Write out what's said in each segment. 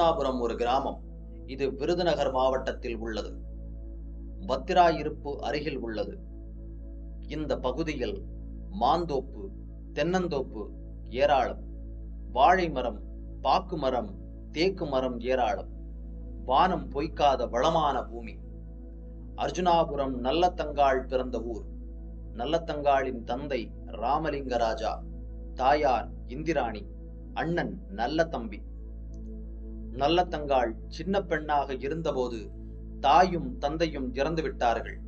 அர்ஜுனாபுரம் ஒரு கிராமம். இது விருதுநகர் மாவட்டத்தில் உள்ளது. பத்திராயிருப்பு அருகில் உள்ளது. இந்த பகுதியில் மாந்தோப்பு தென்னந்தோப்பு ஏராளம். வாழை மரம் பாக்கு மரம் தேக்கு மரம் ஏராளம். வானம் பொய்க்காத வளமான பூமி. அர்ஜுனாபுரம் நல்லத்தங்காள் பிறந்த ஊர். நல்லத்தங்காளின் தந்தை ராமலிங்கராஜா. தாயார் இந்திராணி. அண்ணன் நல்ல தம்பி. நல்லத்தங்காள் சின்ன பெண்ணாக இருந்தபோது தாயும் தந்தையும் இறந்து விட்டார்கள்.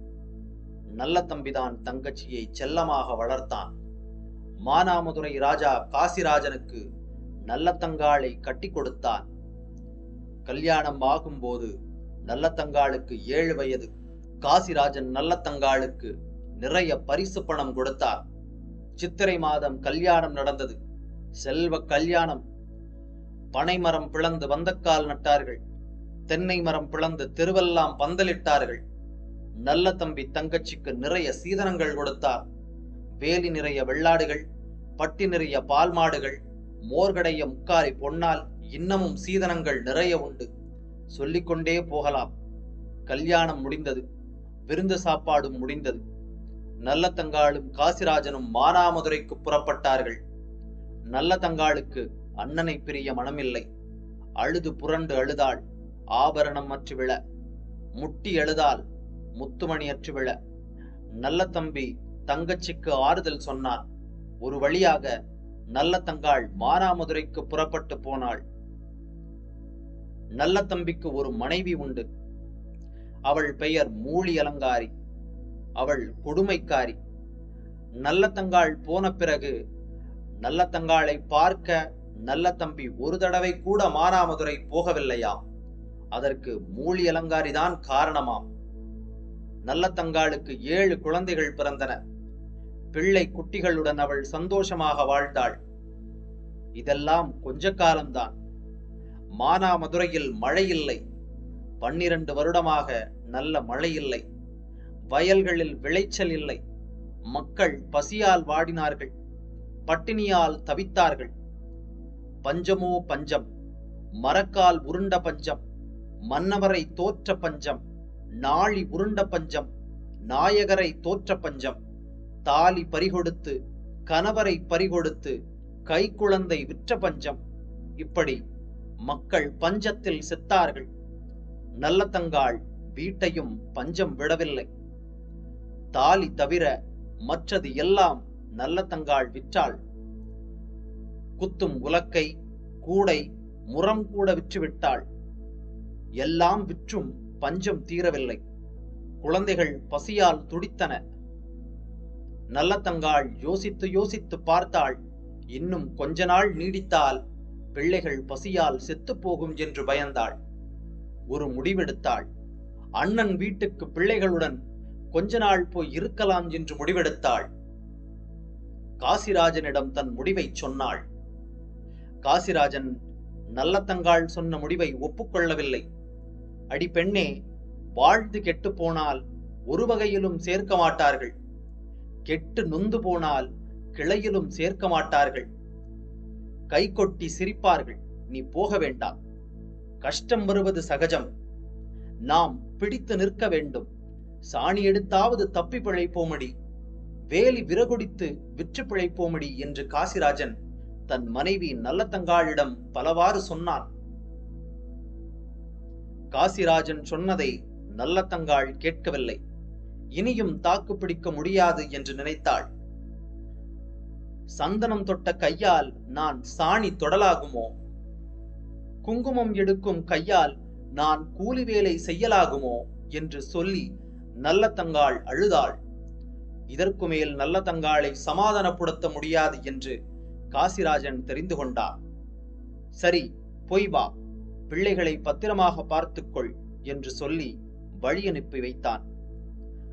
நல்ல தம்பிதான் தங்கச்சியை செல்லமாக வளர்த்தான். மானாமதுரை ராஜா காசிராஜனுக்கு நல்லத்தங்காளை கட்டி கொடுத்தான். கல்யாணம் ஆகும்போது நல்லத்தங்காளுக்கு ஏழு வயது. காசிராஜன் நல்லத்தங்காளுக்கு நிறைய பரிசு பணம் கொடுத்தார். சித்திரை மாதம் கல்யாணம் நடந்தது. செல்வ கல்யாணம் பனைமரம் பிளந்து வந்தக்கால் நட்டார்கள். தென்னை மரம் பிளந்து தெருவெல்லாம் பந்தலிட்டார்கள். நல்ல தம்பி தங்கச்சிக்கு நிறைய சீதனங்கள் கொடுத்தார். வேலி நிறைய வெள்ளாடுகள் பட்டி நிறைய பால் மாடுகள் மோர்கடைய முக்காரி பொன்னால் இன்னமும் சீதனங்கள் நிறைய உண்டு. சொல்லிக்கொண்டே போகலாம். கல்யாணம் முடிந்தது. விருந்து சாப்பாடும் முடிந்தது. நல்ல தங்காளும் காசிராஜனும் மானாமதுரைக்கு புறப்பட்டார்கள். நல்ல தங்காளுக்கு அண்ணனை பிரிய மனமில்லை. அழுது புரண்டு அழுதாள். ஆபரணம் அற்று விழ. முட்டி எழுதால் முத்துமணி அற்று விழ. நல்ல தம்பி தங்கச்சிக்கு ஆறுதல் சொன்னான் ஒரு வழியாக நல்ல தங்காள் மானாமதுரைக்கு புறப்பட்டு போனாள். நல்ல தம்பிக்கு ஒரு மனைவி உண்டு. அவள் பெயர் மூலி அலங்காரி. அவள் கொடுமைக்காரி. நல்ல தங்காள் போன பிறகு நல்ல தங்காளை பார்க்க நல்ல தம்பி ஒரு தடவை கூட மானாமதுரை போகவில்லையாம். அதற்கு மூலி அலங்காரிதான் காரணமாம். நல்ல தங்காளுக்கு ஏழு குழந்தைகள் பிறந்தன. பிள்ளை குட்டிகளுடன் அவள் சந்தோஷமாக வாழ்ந்தாள். இதெல்லாம் கொஞ்ச காலம்தான். மானாமதுரையில் மழை இல்லை பன்னிரண்டு வருடமாக நல்ல மழை இல்லை வயல்களில் விளைச்சல் இல்லை. மக்கள் பசியால் வாடினார்கள். பட்டினியால் தவித்தார்கள். பஞ்சமோ பஞ்சம் மரக்கால் உருண்ட பஞ்சம் மன்னவரை தோற்ற பஞ்சம் நாளி உருண்ட பஞ்சம் நாயகரை தோற்ற பஞ்சம் தாலி பறிகொடுத்து கணவரை பறிகொடுத்து கைக்குழந்தை விற்ற பஞ்சம். இப்படி மக்கள் பஞ்சத்தில் செத்தார்கள். நல்ல தங்காள் வீட்டையும் பஞ்சம் விடவில்லை. தாலி தவிர மற்றது எல்லாம் நல்ல தங்காள் விற்றாள். குத்தும் உலக்கை கூடை முரம் கூட விற்றுவிட்டாள். எல்லாம் விற்றும் பஞ்சம் தீரவில்லை. குழந்தைகள் பசியால் துடித்தன. நல்லத்தங்காள் யோசித்து யோசித்து பார்த்தாள். இன்னும் கொஞ்ச நாள் நீடித்தால் பிள்ளைகள் பசியால் செத்துப் போகும் என்று பயந்தாள். ஒரு முடிவெடுத்தாள். அண்ணன் வீட்டுக்கு பிள்ளைகளுடன் கொஞ்ச நாள் போய் இருக்கலாம் என்று முடிவெடுத்தாள். காசிராஜனிடம் தன் முடிவை சொன்னாள். காசிராஜன் நல்லத்தங்காள் சொன்ன முடிவை ஒப்புக்கொள்ளவில்லை. அடி பெண்ணே வாழ்ந்து கெட்டு போனால் ஒரு வகையிலும் சேர்க்க மாட்டார்கள். கெட்டு நொந்து போனால் கிளையிலும் சேர்க்க மாட்டார்கள். கை கொட்டி சிரிப்பார்கள் நீ போக வேண்டாம். கஷ்டம் வருவது சகஜம். நாம் பிடித்து நிற்க வேண்டும். சாணி எடுத்தாவது தப்பி பிழைப்போமடி. வேலி விறகுடித்து விற்று பிழைப்போமடி என்று காசிராஜன் தன் மனைவி நல்லத்தங்காளிடம் பலவாறு சொன்னான். காசிராஜன் சொன்னதை நல்லத்தங்காள் கேட்கவில்லை. இனியும் தாக்கு பிடிக்க முடியாது என்று நினைத்தாள். சந்தனம் தொட்ட கையால் நான் சாணி தொடலாகுமோ? குங்குமம் எடுக்கும் கையால் நான் கூலி வேலை செய்யலாகுமோ? என்று சொல்லி நல்ல தங்காள் அழுதாள். இதற்கு மேல் நல்ல தங்காளை சமாதானப்படுத்த முடியாது என்று காசிராஜன் தெரிந்து கொண்டார். சரி போய் வா. பிள்ளைகளை பத்திரமாக பார்த்துக்கொள் என்று சொல்லி வழி அனுப்பி வைத்தான்.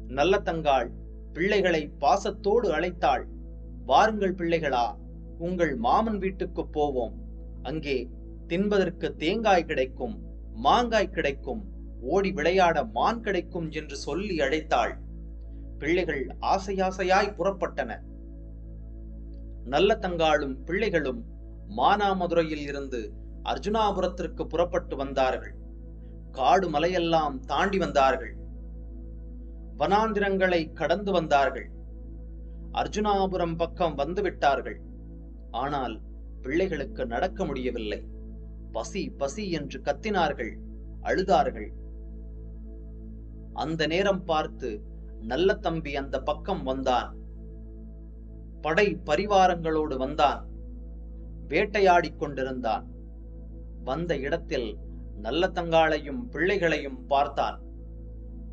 நல்ல தங்காள் பிள்ளைகளை பாசத்தோடு அழைத்தாள். வாருங்கள் பிள்ளைகளா உங்கள் மாமன் வீட்டுக்கு போவோம். அங்கே தின்பதற்கு தேங்காய் கிடைக்கும் மாங்காய் கிடைக்கும் ஓடி விளையாட மான் கிடைக்கும் என்று சொல்லி அழைத்தாள். பிள்ளைகள் ஆசையாசையாய் புறப்பட்டன. நல்ல தங்காளும் பிள்ளைகளும் மானாமதுரையில் இருந்து அர்ஜுனாபுரத்திற்கு புறப்பட்டு வந்தார்கள். காடு மலையெல்லாம் தாண்டி வந்தார்கள். வனாந்திரங்களை கடந்து வந்தார்கள். அர்ஜுனாபுரம் பக்கம் வந்து விட்டார்கள். ஆனால் பிள்ளைகளுக்கு நடக்க முடியவில்லை. பசி பசி என்று கத்தினார்கள். அழுதார்கள். அந்த நேரம் பார்த்து நல்ல தம்பி அந்த பக்கம் வந்தான். படை பரிவாரங்களோடு வந்தான். வேட்டையாடிக் கொண்டிருந்தான். வந்த இடத்தில் நல்ல தங்காளையும் பிள்ளைகளையும் பார்த்தான்.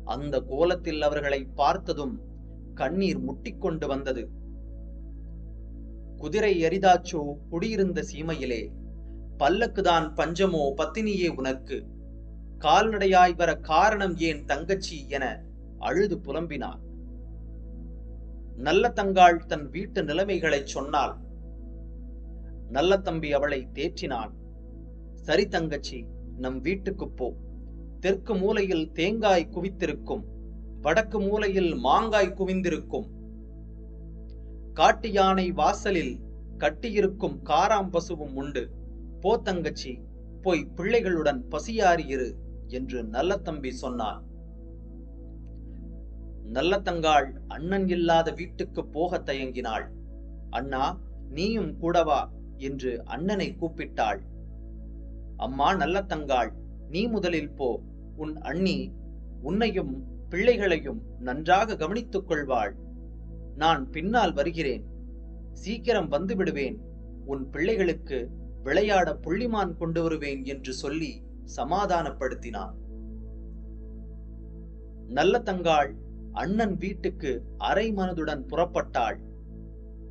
அந்த கோலத்தில் அவர்களை பார்த்ததும் கண்ணீர் முட்டிக்கொண்டு வந்தது. குதிரை எரிதாச்சோ குடியிருந்த சீமையிலே பல்லக்குதான் பஞ்சமோ பத்தினியே உனக்கு. கால்நடையாய் வர காரணம் ஏன் தங்கச்சி என அழுது புலம்பினான். நல்ல தங்காள் தன் வீட்டு நிலைமைகளை சொன்னாள் நல்ல தம்பி அவளை தேற்றினான் சரி தங்கச்சி நம் வீட்டுக்குப் போ. தெற்கு மூலையில் தேங்காய் குவித்திருக்கும் வடக்கு மூலையில் மாங்காய் குவிந்திருக்கும். காட்டு யானை வாசலில் கட்டியிருக்கும் காராம் பசுவும் உண்டு. போ தங்கச்சி போய் பிள்ளைகளுடன் பசியாறியிரு என்று நல்ல தம்பி சொன்னான். நல்ல தங்காள் அண்ணன் இல்லாத வீட்டுக்கு போக தயங்கினாள். அண்ணா நீயும் கூடவா என்று அண்ணனை கூப்பிட்டாள். அம்மா நல்ல தங்காள் நீ முதலில் போ. உன் அண்ணி உன்னையும் பிள்ளைகளையும் நன்றாக கவனித்துக் கொள்வாள். நான் பின்னால் வருகிறேன். சீக்கிரம் வந்து விடுவேன். உன் பிள்ளைகளுக்கு விளையாட புள்ளிமான் கொண்டு வருவேன் என்று சொல்லி சமாதானப்படுத்தினான். நல்ல தங்காள் அண்ணன் வீட்டுக்கு அரை மனதுடன் புறப்பட்டாள்.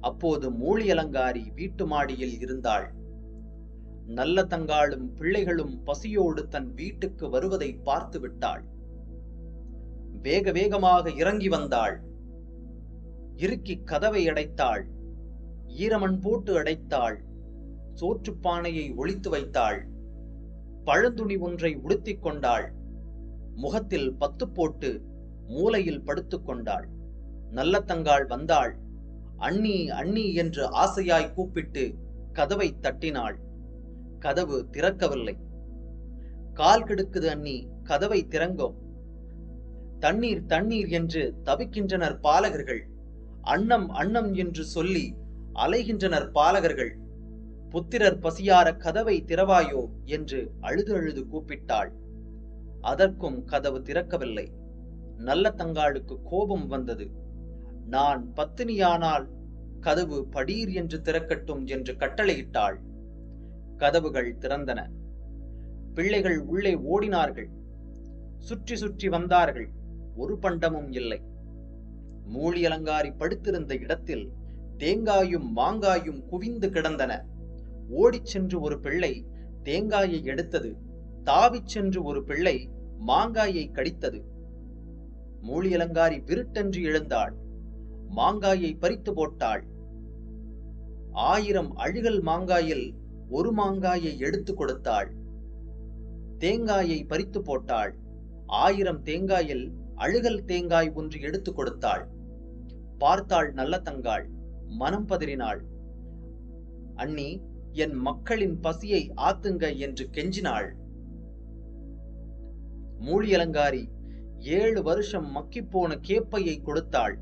அப்போது மூழியலங்காரி வீட்டு மாடியில் இருந்தாள். நல்ல தங்காளும் பிள்ளைகளும் பசியோடு தன் வீட்டுக்கு வருவதை பார்த்து விட்டாள். வேக வேகமாக இறங்கி வந்தாள். இறுக்கி கதவை அடைத்தாள். ஈரமண் போட்டு அடைத்தாள். சோற்றுப்பானையை ஒளித்து வைத்தாள். பழந்துணி ஒன்றை உடுத்திக் கொண்டாள். முகத்தில் பத்து போட்டு மூலையில் படுத்துக் கொண்டாள். நல்ல தங்காள் வந்தாள். அண்ணி அண்ணி என்று ஆசையாய் கூப்பிட்டு கதவை தட்டினாள். கதவு திறக்கவில்லை. கால் கெடுக்குது அண்ணி கதவை திறங்கோ. தண்ணீர் தண்ணீர் என்று தவிக்கின்றனர் பாலகர்கள். அன்னம் அன்னம் என்று சொல்லி அலைகின்றனர் பாலகர்கள். புத்திரர் பசியார கதவை திறவாயோ என்று அழுது அழுது கூப்பிட்டாள். அதற்கும் கதவு திறக்கவில்லை. நல்ல தங்காளுக்கு கோபம் வந்தது. நான் பத்தினியானால் கதவு படீர் என்று திறக்கட்டும் என்று கட்டளையிட்டாள். கதவுகள் திறந்தன. பிள்ளைகள் உள்ளே ஓடினார்கள். சுற்றி சுற்றி வந்தார்கள். ஒரு பண்டமும் இல்லை. மூலி அலங்காரி படுத்திருந்த இடத்தில் தேங்காயும் மாங்காயும் குவிந்து கிடந்தன. ஓடிச் சென்று ஒரு பிள்ளை தேங்காயை எடுத்தது. தாவிச் சென்று ஒரு பிள்ளை மாங்காயை கடித்தது. மூலியலங்காரி விருட்டென்று எழுந்தாள். மாங்காயை பறித்து போட்டாள். ஆயிரம் அழுகல் மாங்காயில் ஒரு மாங்காயை எடுத்து கொடுத்தாள். தேங்காயை பறித்து போட்டாள். ஆயிரம் தேங்காயில் அழுகல் தேங்காய் ஒன்று எடுத்து கொடுத்தாள். பார்த்தாள் நல்ல தங்காள் மனம் பதறினாள். அண்ணி என் மக்களின் பசியை ஆத்துங்க என்று கெஞ்சினாள். மூலியலங்காரி ஏழு வருஷம் மக்கிப்போன கேப்பையை கொடுத்தாள்.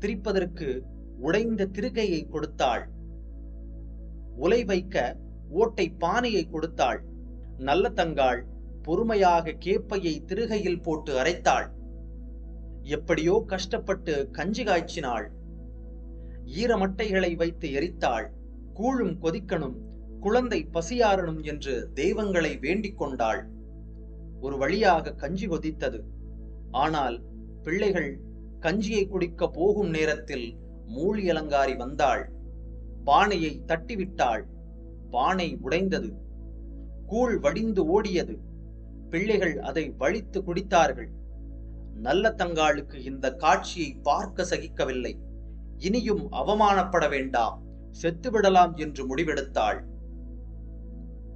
திரிப்பதற்கு உடைந்த திருகையை கொடுத்தாள். உலை வைக்க ஓட்டை பானையை கொடுத்தாள். நல்ல தங்காள் பொறுமையாக கேப்பையை திருகையில் போட்டு அரைத்தாள். எப்படியோ கஷ்டப்பட்டு கஞ்சி காய்ச்சினாள். ஈரமட்டைகளை வைத்து எரித்தாள். கூழும் கொதிக்கணும் குழந்தை பசியாரணும் என்று தெய்வங்களை வேண்டிக் கொண்டாள். ஒரு வழியாக கஞ்சி கொதித்தது. ஆனால் பிள்ளைகள் கஞ்சியை குடிக்க போகும் நேரத்தில் மூழி அலங்காரி வந்தாள். பானையை தட்டிவிட்டாள். பானை உடைந்தது. கூழ் வடிந்து ஓடியது. பிள்ளைகள் அதை வழித்து குடித்தார்கள். நல்ல தங்காளுக்கு இந்த காட்சியை பார்க்க சகிக்கவில்லை. இனியும் அவமானப்பட வேண்டாம். செத்துவிடலாம் என்று முடிவெடுத்தாள்.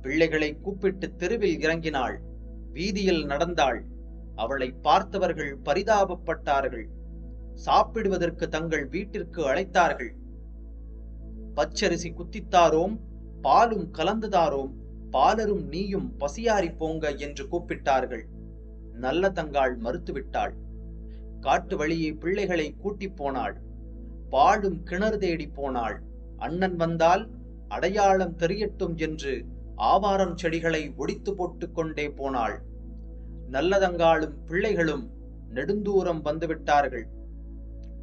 பிள்ளைகளை கூப்பிட்டு தெருவில் இறங்கினாள். வீதியில் நடந்தாள். அவளை பார்த்தவர்கள் பரிதாபப்பட்டார்கள். சாப்பிடுவதற்கு தங்கள் வீட்டிற்கு அழைத்தார்கள். பச்சரிசி குத்தித்தாரோம் பாலும் கலந்துதாரோம் பாலரும் நீயும் பசியாரி போங்க என்று கூப்பிட்டார்கள். நல்ல தங்காள் மறுத்துவிட்டாள். காட்டு வழியே பிள்ளைகளை கூட்டிப் போனாள். பாழும் கிணறு தேடி போனாள். அண்ணன் வந்தால் அடையாளம் தெரியட்டும் என்று ஆவாரம் செடிகளை ஒடித்து போட்டுக்கொண்டே போனாள். நல்லதங்காளும் பிள்ளைகளும் நெடுந்தூரம் வந்துவிட்டார்கள்.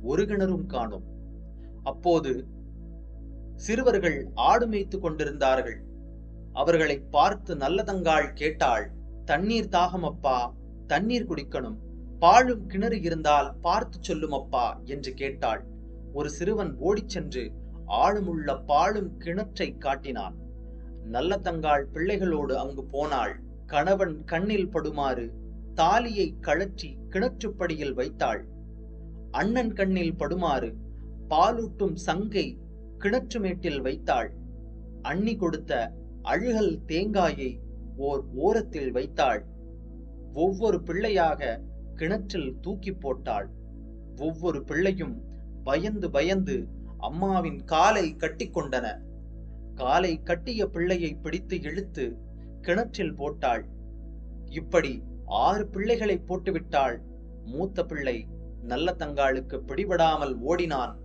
ஒரு கிணறும் காணும். அப்போது சிறுவர்கள் ஆடு மேய்த்து கொண்டிருந்தார்கள். அவர்களை பார்த்து நல்லதங்காள் கேட்டாள் தண்ணீர் தாகம் அப்பா தண்ணீர் குடிக்கணும். பாழும் கிணறு இருந்தால் பார்த்து சொல்லும் அப்பா என்று கேட்டாள். ஒரு சிறுவன் ஓடிச் சென்று ஆழமுள்ள பாழும் கிணற்றை காட்டினான். நல்லதங்காள் பிள்ளைகளோடு அங்கு போனாள். கணவன் கண்ணில் படுமாறு தாலியை கழற்றி கிணற்றுப்படியில் வைத்தாள். அண்ணன் கண்ணில் படுமாறு பாலூட்டும் சங்கை கிணற்றுமேட்டில் வைத்தாள். அண்ணி கொடுத்த அழுகல் தேங்காயை ஓர் ஓரத்தில் வைத்தாள். ஒவ்வொரு பிள்ளையாக கிணற்றில் தூக்கி போட்டாள். ஒவ்வொரு பிள்ளையும் பயந்து பயந்து அம்மாவின் காலை கட்டிக்கொண்டன காலை கட்டிய பிள்ளையை பிடித்து இழுத்து கிணற்றில் போட்டாள். இப்படி ஆறு பிள்ளைகளை போட்டுவிட்டாள். மூத்த பிள்ளை நல்ல தங்காளுக்கு பிடிபடாமல் ஓடினான்.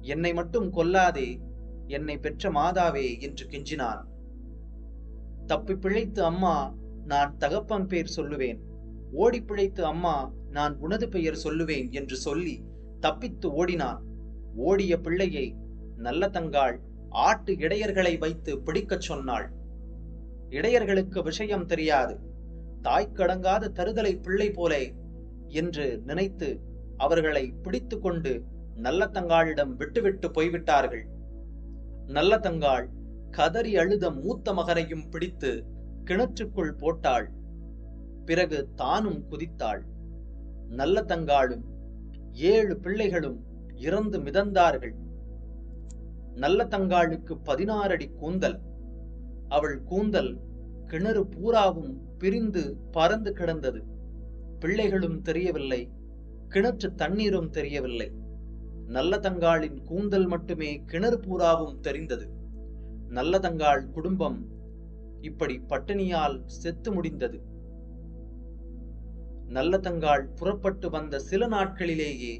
என்னை மட்டும் கொல்லாதே என்னை பெற்ற மாதாவே என்று கெஞ்சினான். தப்பி பிழைத்து அம்மா நான் தகப்பன் பேர் சொல்லுவேன். ஓடி பிழைத்து அம்மா நான் உனது பெயர் சொல்லுவேன் என்று சொல்லி தப்பித்து ஓடினான். ஓடிய பிள்ளையை நல்ல தங்காள் ஆட்டு இடையர்களை வைத்து பிடிக்கச் சொன்னாள். இடையர்களுக்கு விஷயம் தெரியாது. தாய்க்கடங்காத தருதலை பிள்ளை போலே என்று நினைத்து அவர்களை பிடித்து கொண்டு நல்லத்தங்காளிடம் விட்டுவிட்டு போய்விட்டார்கள். நல்லதங்காள் கதறி அழுத மூத்த மகனையும் பிடித்து கிணற்றுக்குள் போட்டாள். பிறகு தானும் குதித்தாள். நல்லதங்காளும் ஏழு பிள்ளைகளும் இறந்து மிதந்தார்கள். நல்லதங்காளுக்கு பதினாறு அடி கூந்தல். அவள் கூந்தல் கிணறு பூராவும் பிரிந்து பறந்து கிடந்தது. பிள்ளைகளும் தெரியவில்லை கிணற்று தண்ணீரும் தெரியவில்லை. நல்ல தங்காளின் கூந்தல் மட்டுமே கிணறு பூராவும் தெரிந்தது. நல்ல தங்காள் குடும்பம் இப்படி பட்டினியால் செத்து முடிந்தது. நல்ல தங்காள் புறப்பட்டு வந்த சில நாட்களிலேயே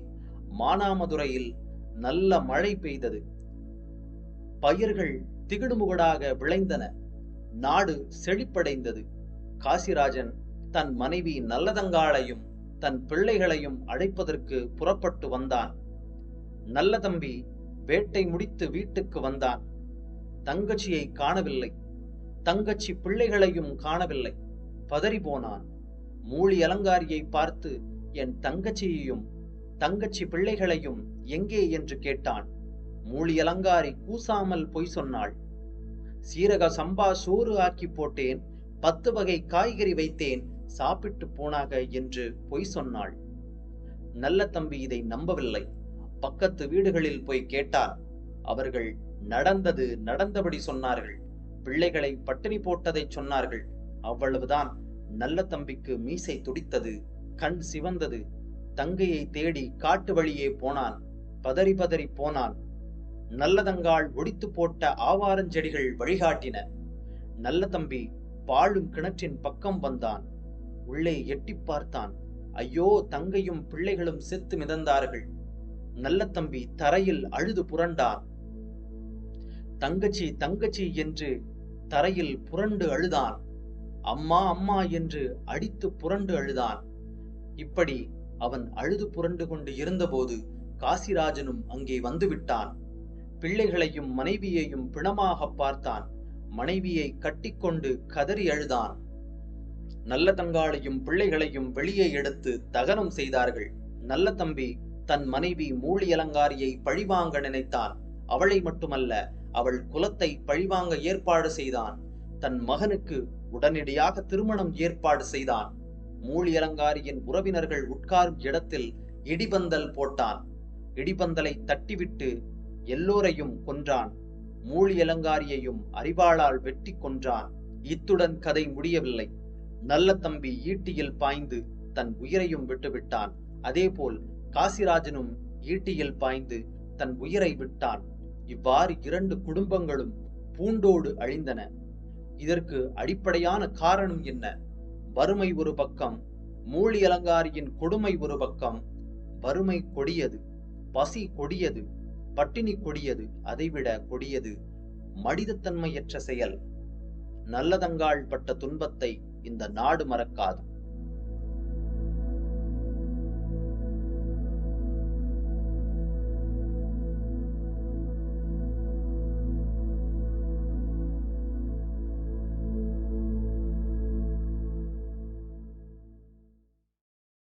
மானாமதுரையில் நல்ல மழை பெய்தது. பயிர்கள் திகிடுமுகடாக விளைந்தன. நாடு செழிப்படைந்தது. காசிராஜன் தன் மனைவி நல்லதங்காளையும் தன் பிள்ளைகளையும் அழைப்பதற்கு புறப்பட்டு வந்தான். நல்ல தம்பி வேட்டை முடித்து வீட்டுக்கு வந்தான். தங்கச்சியை காணவில்லை. தங்கச்சி பிள்ளைகளையும் காணவில்லை. பதறி போனான். மூலி அலங்காரியை பார்த்து என் தங்கச்சியையும் தங்கச்சி பிள்ளைகளையும் எங்கே? என்று கேட்டான். மூழி அலங்காரி கூசாமல் பொய் சொன்னாள். சீரக சம்பா சோறு ஆக்கி போட்டேன் பத்து வகை காய்கறி வைத்தேன் சாப்பிட்டு போனாக என்று பொய் சொன்னாள். நல்ல தம்பி இதை நம்பவில்லை. பக்கத்து வீடுகளில் போய் கேட்டார். அவர்கள் நடந்தது நடந்தபடி சொன்னார்கள். பிள்ளைகளை பட்டினி போட்டதை சொன்னார்கள். அவ்வளவுதான். நல்ல தம்பிக்கு மீசை துடித்தது கண் சிவந்தது. தங்கையை தேடி காட்டு வழியே போனான். பதறி பதறி போனான். நல்லதங்காள் ஒடித்து போட்ட ஆவாரஞ்செடிகள் வழிகாட்டின. நல்ல தம்பி பாழும் கிணற்றின் பக்கம் வந்தான். உள்ளே எட்டி பார்த்தான். ஐயோ தங்கையும் பிள்ளைகளும் செத்து மிதந்தார்கள். நல்ல தம்பி தரையில் அழுது புரண்டான். தங்கச்சி தங்கச்சி என்று தரையில் புரண்டு அழுதான். அம்மா அம்மா என்று அடித்து புரண்டு அழுதான். இப்படி அவன் அழுது புரண்டு கொண்டு இருந்தபோது காசிராஜனும் அங்கே வந்துவிட்டான் பிள்ளைகளையும் மனைவியையும் பிணமாக பார்த்தான். மனைவியை கட்டிக்கொண்டு கதறி அழுதான். நல்ல தங்காளையும் பிள்ளைகளையும் வெளியே எடுத்து தகனம் செய்தார்கள். நல்ல தம்பி தன் மனைவி மூலி அலங்காரியை பழிவாங்க நினைத்தான். அவளை மட்டுமல்ல அவள் குலத்தை பழிவாங்க ஏற்பாடு செய்தான். தன் மகனுக்கு உடனடியாக திருமணம் ஏற்பாடு செய்தான். மூலி அலங்காரியின் உறவினர்கள் உட்காரும் இடத்தில் இடிபந்தல் போட்டான். இடிபந்தலை தட்டிவிட்டு எல்லோரையும் கொன்றான். மூழியலங்காரியையும் அலங்காரியையும் வெட்டி கொன்றான். இத்துடன் கதை முடியவில்லை. நல்ல தம்பி ஈட்டியில் பாய்ந்து தன் உயிரையும் விட்டுவிட்டான். அதேபோல் காசிராஜனும் ஈட்டியில் பாய்ந்து தன் உயிரை விட்டான். இவ்வாறு இரண்டு குடும்பங்களும் பூண்டோடு அழிந்தன. இதற்கு அடிப்படையான காரணம் என்ன? வறுமை ஒரு பக்கம் மூலி அலங்காரியின் கொடுமை ஒரு பக்கம். வறுமை கொடியது பசி கொடியது. பட்டினி கொடியது அதைவிட கொடியது மனிதத்தன்மையற்ற செயல். நல்லதங்காள் பட்ட துன்பத்தை இந்த நாடு மறக்காது.